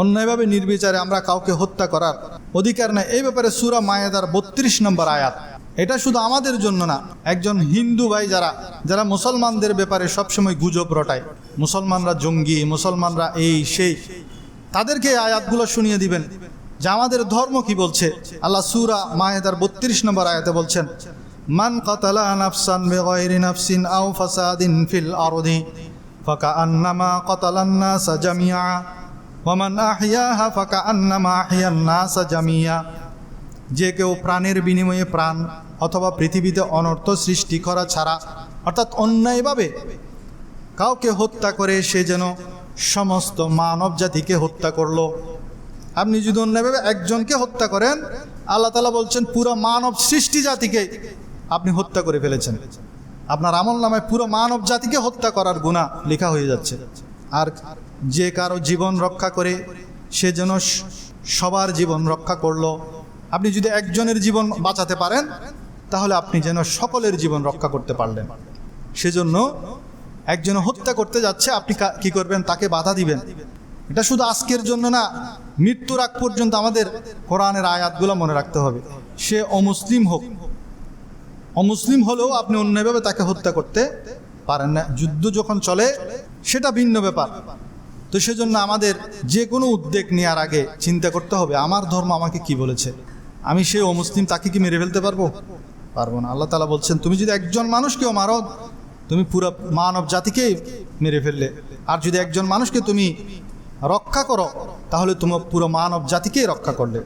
অন্যায়ভাবে নির্বিচারে আমরা কাউকে হত্যা করার অধিকার নেই। এই ব্যাপারে সুরা মায়েদার বত্রিশ নম্বর আয়াত। এটা শুধু আমাদের জন্য না, একজন হিন্দু ভাই যারা যারা মুসলমানদের ব্যাপারে সবসময় গুজব রটায়। মুসলমানরা জঙ্গি, মুসলমানরা এই, সেই। তাদেরকে আয়াতগুলো শুনিয়ে দিবেন। যে আমাদের ধর্ম কি বলছে? আল্লাহ সুরা মায়েদার বত্রিশ নম্বর আয়াতে বলছেন, মান কাতালা নাফসান নাসা জামিয়া ওয়ামান আহিয়াহা ফাকা আন্নামা আহিয়ান নাসা জামিয়া। যে কেউ প্রাণের বিনিময়ে প্রাণ অথবা পৃথিবীতে অনর্থ সৃষ্টি করা ছাড়া, অর্থাৎ অন্যায়ভাবে কাউকে হত্যা করে সে যেন সমস্ত মানব জাতিকে হত্যা করল। আপনি যদি অন্যায়ভাবে একজনকে হত্যা করেন, আল্লাহ তালা বলছেন, পুরো মানব সৃষ্টি জাতিকে আপনি হত্যা করে ফেলেছেন। আপনার আমল নামায় পুরো মানব জাতিকে হত্যা করার গুণা লেখা হয়ে যাচ্ছে। আর যে কারও জীবন রক্ষা করে, সে যেন সবার জীবন রক্ষা করল। আপনি যদি একজনের জীবন বাঁচাতে পারেন, তাহলে আপনি যেন সকলের জীবন রক্ষা করতে পারলেন। সেজন্য একজন হত্যা করতে যাচ্ছে, আপনি কা- করবেন? তাকে বাধা দিবেন। এটা শুধু আজকের জন্য না, মৃত্যুর আগ পর্যন্ত আমাদের কোরআনের আয়াতগুলো মনে রাখতে হবে। সে অমুসলিম হোক। অমুসলিম হলেও আপনি অন্যভাবে তাকে হত্যা করতে পারেন না। যুদ্ধ যখন চলে, সেটা ভিন্ন ব্যাপার। তো সেজন্য আমাদের যে কোনো উদ্যোগ নেওয়ার আগে চিন্তা করতে হবে, আমার ধর্ম আমাকে কি বলেছে? আমি সে অমুসলিম তাকে কি মেরে ফেলতে পারব? পারব না। আল্লাহ তালা বলছেন, তুমি যদি একজন মানুষকেও মারো, তুমি পুরো মানব জাতিকেই মেরে ফেললে। আর যদি একজন মানুষকে তুমি রক্ষা করো, তাহলে তোমার পুরো মানব জাতিকেই রক্ষা করলে।